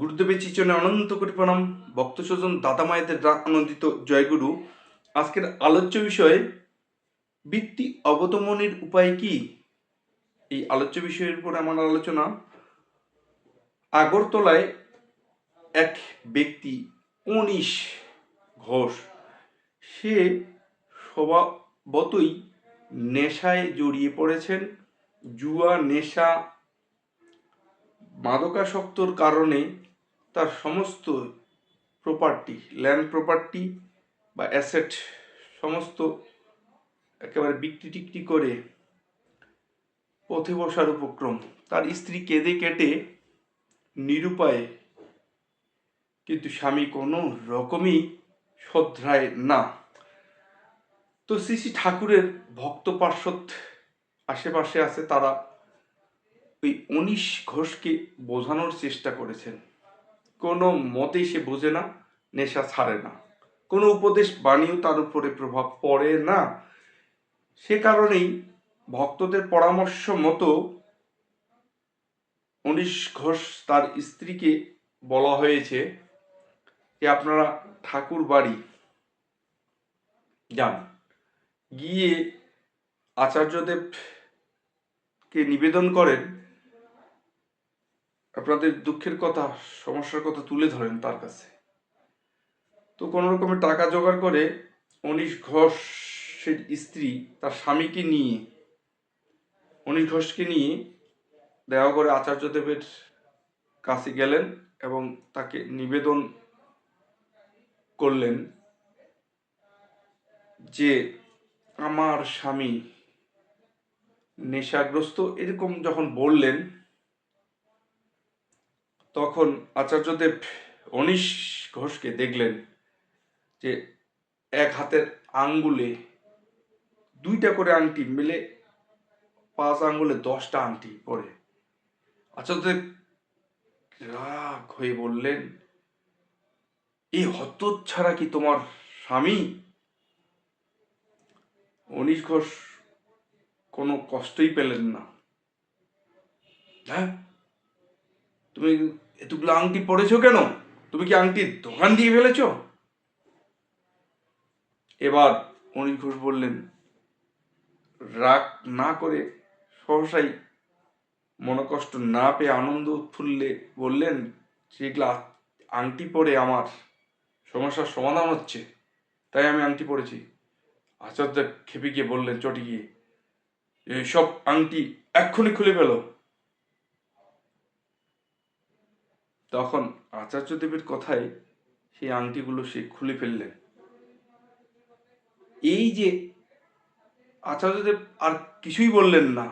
গুরুদেবের চিচনে অনন্ত কোটি প্রণাম। ভক্ত স্বজন, দাদা মায়েদের আনন্দিত জয়গুরু। আজকের আলোচ্য বিষয় বৃত্তি অবতমনের উপায় কি? এই আলোচ্য বিষয়ের উপর আমার আলোচনা। আগরতলায় এক ব্যক্তি অনিশ ঘোষ, সে স্বভাবতই নেশায় জড়িয়ে পড়েছেন। জুয়া, নেশা, মাদকাসক্তর কারণে তার সমস্ত প্রপার্টি ল্যান্ড প্রপার্টি বা অ্যাসেট সমস্ত একেবারে বিক্রি টিক্রি করে পথে বসার উপক্রম। তার স্ত্রী কেঁদে কেটে নিরুপায়ে, কিন্তু স্বামী কোনো রকমই শ্রদ্ধায় না। তো শ্রী শ্রী ঠাকুরের ভক্ত পার্শ্বদ আশেপাশে আছে, তারা ওই অনিশ ঘোষকে বোঝানোর চেষ্টা করেছেন। কোনো মতেই সে বোঝে না, নেশা ছাড়ে না। কোনো উপদেশ বাণীও তার উপরে প্রভাব পড়ে না। সে কারণেই ভক্তদের পরামর্শ মতো অনিশ ঘোষ তার স্ত্রীকে বলা হয়েছে যে, আপনারা ঠাকুর বাড়ি যান। গিয়ে আচার্যদেবকে নিবেদন করেন আপনাদের দুঃখের কথা, সমস্যার কথা তুলে ধরেন তার কাছে। তো কোনো রকমের টাকা জোগাড় করে অনিশ ঘোষের স্ত্রী তার স্বামীকে নিয়ে, অনিশ ঘোষকে নিয়ে দেওয়া করে আচার্যদেবের কাছে গেলেন এবং তাকে নিবেদন করলেন যে আমার স্বামী নেশাগ্রস্ত, এরকম যখন বললেন তখন আচার্যদেব অনিশ ঘোষকে দেখলেন যে এক হাতের আঙ্গুলে দুইটা করে আংটি মিলে পাঁচ আঙ্গুলে দশটা আংটি পরে। আচার্যদেব রাগ হয়ে বললেন এই হত ছাড়া কি তোমার স্বামী? অনিশ ঘোষ কোনো কষ্টই পেলেন না। হ্যাঁ তুমি এতগুলো আংটি পড়েছো কেন? তুমি কি আংটির দোকান দিয়ে ফেলেছ? এবার অনিল ঘোষ বললেন, রাগ না করে সহসাই মনকষ্ট না পেয়ে আনন্দ উৎফুল্লে বললেন সেগুলা আংটি পরে আমার সমস্যার সমাধান হচ্ছে, তাই আমি আংটি পরেছি। আচার্য খেপে গিয়ে বললেন চটি গিয়ে সব আংটি এক্ষুনি খুলে ফেলো। তখন আচার্যদেবের কথায় সেই আংটিগুলো সে খুলে ফেললেন এই যে আচার্যদেব আর কিছুই বললেন না,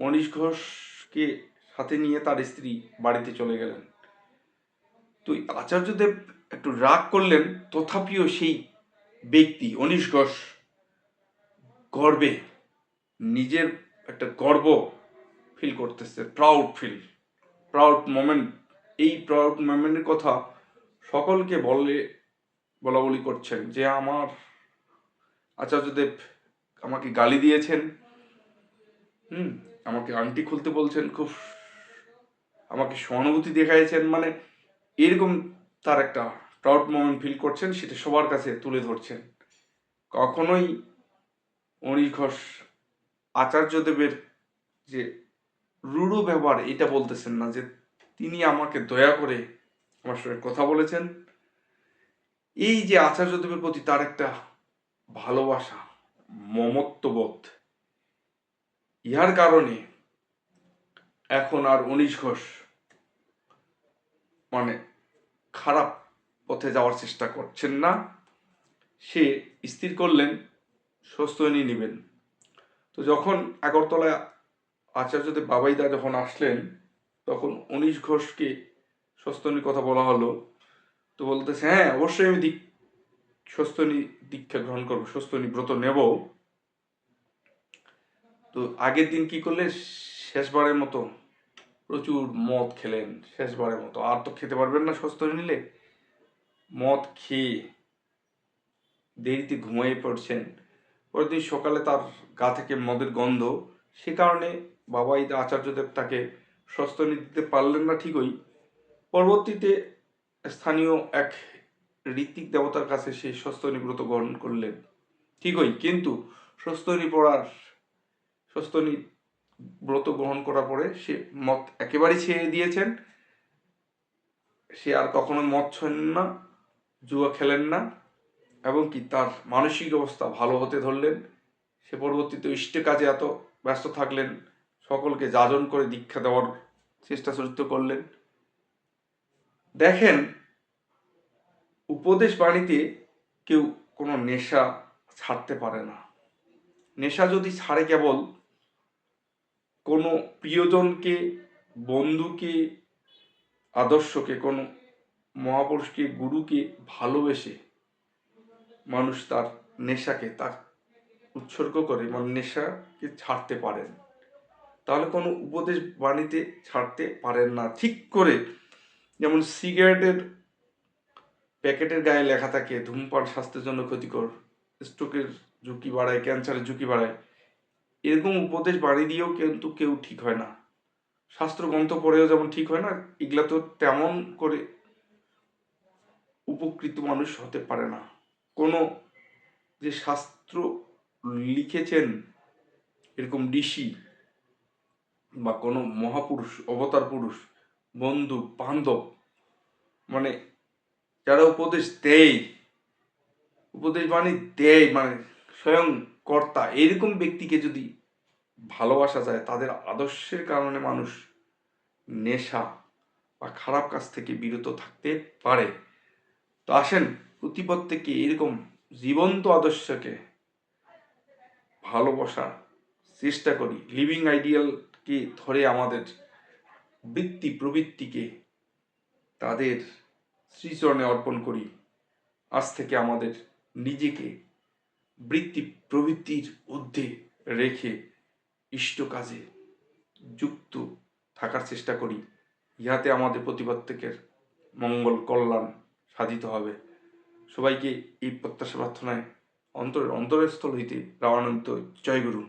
মনীষ ঘোষকে সাথে নিয়ে তার স্ত্রী বাড়িতে চলে গেলেন। তো আচার্যদেব একটু রাগ করলেন, তথাপিও সেই ব্যক্তি অনিশ ঘোষ, গর্বে নিজের একটা গর্ব ফিল করতেছে প্রাউড ফিল প্রাউড মোমেন্ট এই প্রাউড মোমেন্টের কথা সকলকে বলে, বলা বলি করছেন যে আমার আচার্যদেব আমাকে গালি দিয়েছেন। হুম, আমাকে আংটি খুলতে বলছেন, খুব আমাকে সহানুভূতি দেখাইছেন। মানে এরকম তার একটা প্রাউড মোমেন্ট ফিল করছেন, সেটা সবার কাছে তুলে ধরছেন। কখনোই অনিশ ঘোষ আচার্যদেবের যে রূঢ় ব্যবহার, এটা বলতেছেন না যে তিনি আমাকে দয়া করে আমার সঙ্গে কথা বলেছেন। এই যে আচার্যদেবের প্রতি তার একটা ভালোবাসা, মমত্ববোধ, ইহার কারণে এখন আর উনিশ ঘোষ মানে খারাপ পথে যাওয়ার চেষ্টা করছেন না। সে স্থির করলেন স্বস্তি নেবেন। তো যখন আগরতলায় আচার্যদেব বাবাইদা যখন আসলেন তখন অনিশ ঘোষকে সস্তনির কথা বলা হলো। তো বলতেছে হ্যাঁ অবশ্যই আমি দিক, সস্তনি দীক্ষা গ্রহণ করব, সস্তনি ব্রত নেব। তো আগের দিন কি করলে? শেষবারের মতো প্রচুর মদ খেলেন, শেষবারের মতো। আর তো খেতে পারবেন না সস্তনি নিলে। মদ খেয়ে দেরিতে ঘুমিয়ে পড়ছেন। পরের দিন সকালে তার গা থেকে মদের গন্ধ। সে কারণে বাবাই আচার্যদেব তাকে স্বস্তি দিতে পারলেন না ঠিকই। পরবর্তীতে স্থানীয় এক ঋত্বিক দেবতার কাছে সে স্বস্তিনী ব্রত গ্রহণ করলেন। ঠিকই, কিন্তু স্বস্তিনী পড়ার স্বস্তিনী ব্রত গ্রহণ করার পরে সে মদ একেবারেই ছেড়ে দিয়েছেন। সে আর কখনো মদ ছোঁয়েন না, জুয়া খেলেন না এবং কি তার মানসিক অবস্থা ভালো হতে ধরলেন। সে পরবর্তীতে ইষ্ট কাজে এত ব্যস্ত থাকলেন সকলকে যাজন করে দীক্ষা দেওয়ার চেষ্টা চরিত্র করলেন। দেখেন, উপদেশ বাণীতে কেউ কোনো নেশা ছাড়তে পারে না। নেশা যদি ছাড়ে কেবল, কোনো প্রিয়জনকে, বন্ধুকে, আদর্শকে, কোনো মহাপুরুষকে, গুরুকে ভালোবেসে মানুষ তার নেশাকে, তার উৎসর্গ করে মানে নেশাকে ছাড়তে পারেন। তাহলে কোনো উপদেশ বাণীতে ছাড়তে পারেন না। ঠিক করে যেমন সিগারেটের প্যাকেটের গায়ে লেখা থাকে, ধূমপান স্বাস্থ্যের জন্য ক্ষতিকর, স্ট্রোকের ঝুঁকি বাড়ায়, ক্যান্সারের ঝুঁকি বাড়ায়, এরকম উপদেশ বাড়ি দিয়েও কিন্তু কেউ ঠিক হয় না। শাস্ত্র গ্রন্থ পড়েও যেমন ঠিক হয় না, এগুলা তো তেমন করে উপকৃত মানুষ হতে পারে না। কোনো যে শাস্ত্র লিখেছেন এরকম ঋষি বা কোনো মহাপুরুষ, অবতার পুরুষ, বন্ধু, বান্ধব মানে যারা উপদেশ দেয়, উপদেশ বাণী দেয় মানে স্বয়ং কর্তা এরকম ব্যক্তিকে যদি ভালোবাসা যায়, তাদের আদর্শের কারণে মানুষ নেশা বা খারাপ কাজ থেকে বিরত থাকতে পারে। তো আসেন প্রতিপদ থেকে এরকম জীবন্ত আদর্শকে ভালোবাসার চেষ্টা করি লিভিং আইডিয়ালকে ধরে আমাদের বৃত্তি প্রবৃত্তিকে তাদের শ্রীচরণে অর্পণ করি। আজ থেকে আমাদের নিজেকে বৃত্তি প্রবৃত্তির ঊর্ধ্বে রেখে ইষ্ট কাজে যুক্ত থাকার চেষ্টা করি। ইহাতে আমাদের প্রতিপত্তিকের মঙ্গল কল্যাণ সাধিত হবে। সবাইকে এই প্রত্যাশা প্রার্থনায় অন্তরের অন্তরের স্থল হইতে রামানন্দ জয়গুরু।